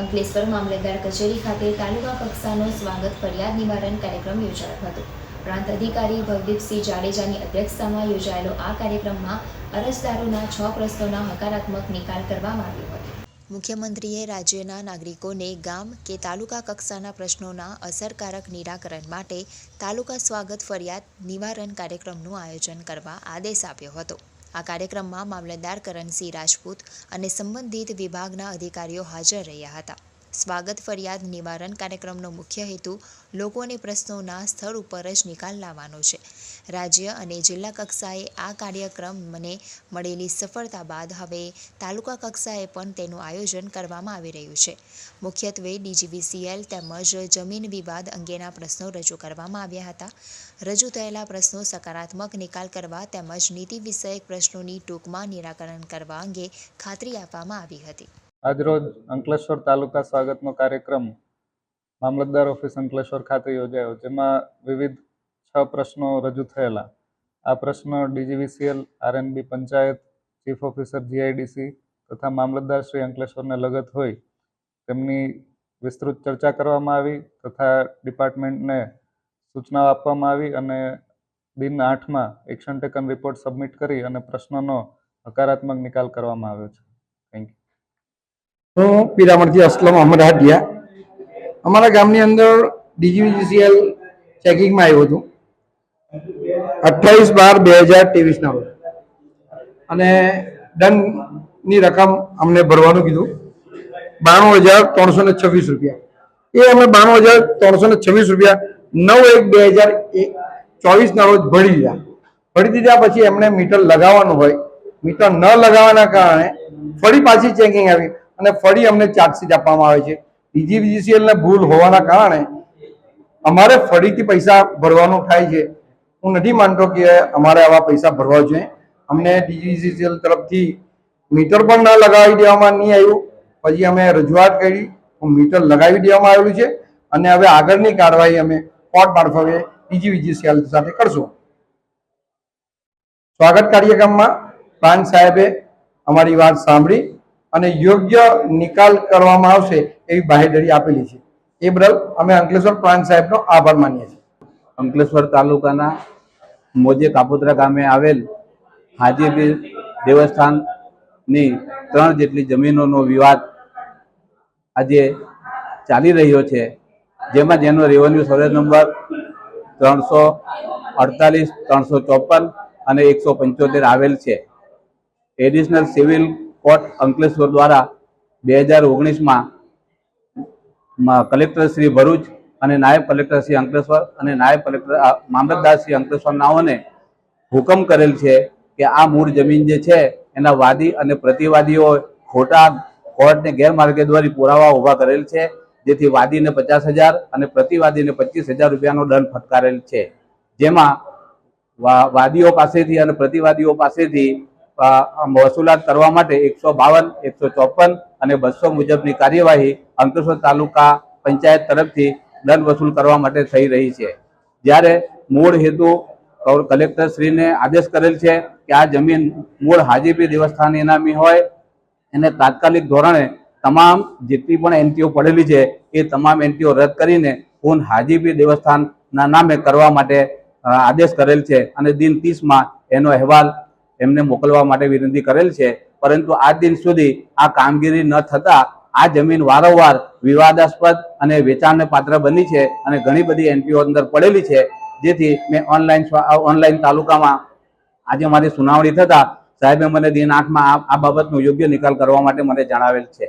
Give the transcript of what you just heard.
અંકલેશ્વર મામલતદાર કચેરી ખાતે તાલુકા કક્ષાનો સ્વાગત ફરિયાદ નિવારણ કાર્યક્રમ યોજાયો હતો. પ્રાંત અધિકારી ભવદીપસિંહ જાડેજાની અધ્યક્ષતામાં યોજાયેલો આ કાર્યક્રમમાં અરજદારોના છ પ્રશ્નોના હકારાત્મક નિકાલ કરવામાં આવ્યો હતો. મુખ્યમંત્રીએ રાજ્યના નાગરિકોને ગામ કે તાલુકા કક્ષાના પ્રશ્નોના અસરકારક નિરાકરણ માટે તાલુકા સ્વાગત ફરિયાદ નિવારણ કાર્યક્રમનું આયોજન કરવા આદેશ આપ્યો હતો. આ કાર્યક્રમમાં મામલતદાર કરણસિંહ રાજપૂત અને સંબંધિત વિભાગના અધિકારીઓ હાજર રહ્યા હતા. સ્વાગત ફરિયાદ નિવારણ કાર્યક્રમનો મુખ્ય હેતુ લોકોને પ્રશ્નોના સ્થળ ઉપર જ નિકાલ લાવવાનો છે. રાજ્ય અને જિલ્લા કક્ષાએ આ કાર્યક્રમને મળેલી સફળતા બાદ હવે તાલુકા કક્ષાએ પણ તેનું આયોજન કરવામાં આવી રહ્યું છે. મુખ્યત્વે ડીજીવીસીએલ તેમજ જમીન વિવાદ અંગેના પ્રશ્નો રજૂ કરવામાં આવ્યા હતા. રજૂ થયેલા પ્રશ્નો સકારાત્મક નિકાલ કરવા તેમજ નીતિ વિષયક પ્રશ્નોની ટૂંકમાં નિરાકરણ કરવા અંગે ખાતરી આપવામાં આવી હતી. આજરોજ અંકલેશ્વર તાલુકા સ્વાગતનો કાર્યક્રમ મામલતદાર ઓફિસ અંકલેશ્વર ખાતે યોજાયો, જેમાં વિવિધ છ પ્રશ્નો રજૂ થયેલા. આ પ્રશ્નો DGVCL, RNB panchayat, chief officer GIDC તથા મામલતદાર શ્રી અંકલેશ્વરને લગત હોય, તેમની વિસ્તૃત ચર્ચા કરવામાં આવી તથા ડિપાર્ટમેન્ટને સૂચનાઓ આપવામાં આવી અને દિન આઠમાં એક્શન ટેકન રિપોર્ટ સબમિટ કરી અને પ્રશ્નોનો હકારાત્મક નિકાલ કરવામાં આવ્યો છે. થેન્ક યુ હું પીરામણથી અસલમ અહમદ અમારા ગામની અંદર ડીજીવીજીસીએલ ચેકિંગમાં આવ્યું હતું. અઠ્ઠાવીસ બાર બે હજાર ત્રેવીસના રોજ. અને દંડની રકમ અમને ભરવાનું કીધું. બાણું હજાર ત્રણસો ને છવ્વીસ રૂપિયા. એ અમે બાણું હજાર ત્રણસો ને છવ્વીસ રૂપિયા નવ એક બે હજાર ચોવીસના રોજ ભરી દીધા. ભરી દીધા પછી એમણે મીટર લગાવવાનું હોય. મીટર ન લગાવવાના કારણે ફરી પાછી ચેકિંગ આવી. અને ફરી અમને ચાર્જશીટ આપવામાં આવે છે. ડીજીવીસીએલ ને ભૂલ હોવાના કારણે અમારે ફરીથી પૈસા ભરવાનું થાય છે. હું નથી માનતો કે અમારે આવા પૈસા ભરવા જોઈએ. અમને ડીજીવીજીસીએલ તરફથી મીટર પણ ના લગાવી દેવામાં નહીં આવ્યું. પછી અમે રજૂઆત કરી મીટર લગાવી દેવામાં આવેલું છે. અને હવે આગળની કાર્યવાહી અમે કોર્ટ મારફતે ડીજીવીજીસીએલ સાથે કરશું. સ્વાગત કાર્યક્રમમાં પ્રાંત સાહેબે અમારી વાત સાંભળી. અને યોગ્ય નિકાલ કરવામાં આવશે એવી બાહેધરી આપેલી છે. એ બદલ અમે અંકલેશ્વર પ્રાંત સાહેબનો આભાર માનીએ છીએ. અંકલેશ્વર તાલુકાના મોજે કાપોદ્રા ગામે આવેલ હાજીપીર દેવસ્થાનની ત્રણ જેટલી જમીનોનો વિવાદ આજે ચાલી રહ્યો છે, જેમાં જેનો રેવન્યુ સર્વે નંબર ત્રણસો અડતાલીસ, ત્રણસો ચોપન અને એકસો પંચોતેર આવેલ છે. એડિશનલ સિવિલ કોર્ટ અંકલેશ્વર દ્વારા બે હજાર ઓગણીસમાં કલેક્ટર શ્રી ભરૂચ અને નાયબ કલેક્ટર શ્રી અંકલેશ્વર અને નાયબ કલેક્ટર મામલતદાર શ્રી અંકલેશ્વર નાઓને હુકમ કરેલ છે કે આ મૂળ જમીન જે છે એના વાદી અને પ્રતિવાદીઓ ખોટા કોર્ટને ગેરમાર્ગે દ્વારા પુરાવા ઊભા કરેલ છે, જેથી વાદીને પચાસ હજાર અને પ્રતિવાદીને પચીસ હજાર રૂપિયાનો દંડ ફટકારેલ છે. જેમાં વાદીઓ પાસેથી અને પ્રતિવાદીઓ પાસેથી વસૂલાત કરવા માટે એકસો બાવન, એકસો ચોપન અને બસો મુજબની કાર્યવાહી અંકલેશ્વર તાલુકા પંચાયત તરફથી દંડ વસૂલ કરવા માટે થઈ રહી છે. જ્યારે મૂળ હેતુ કલેક્ટરશ્રીને કલેક્ટર શ્રીને આદેશ કરેલ છે કે આ જમીન મૂળ હાજીપી દેવસ્થાન ઇનામી હોય, એને તાત્કાલિક ધોરણે તમામ જેટલી પણ એનટીઓ પડેલી છે, એ તમામ એનટીઓ રદ કરીને પૂન હાજીપી દેવસ્થાનના નામે કરવા માટે આદેશ કરેલ છે. અને દિન ત્રીસમાં એનો અહેવાલ એમને મોકલવા માટે વિનંતી કરેલ છે. પરંતુ આ દિન સુધી આ કામગીરી ન થતા આ જમીન વારંવાર વિવાદાસ્પદ અને વેચાણને પાત્ર બની છે અને ઘણી બધી એનપીઓ અંદર પડેલી છે. જેથી મેં ઓનલાઈન ઓનલાઈન તાલુકામાં આજે મારી સુનાવણી થતાં સાહેબે મને દિન આઠમાં આ બાબતનો યોગ્ય નિકાલ કરવા માટે મને જણાવેલ છે.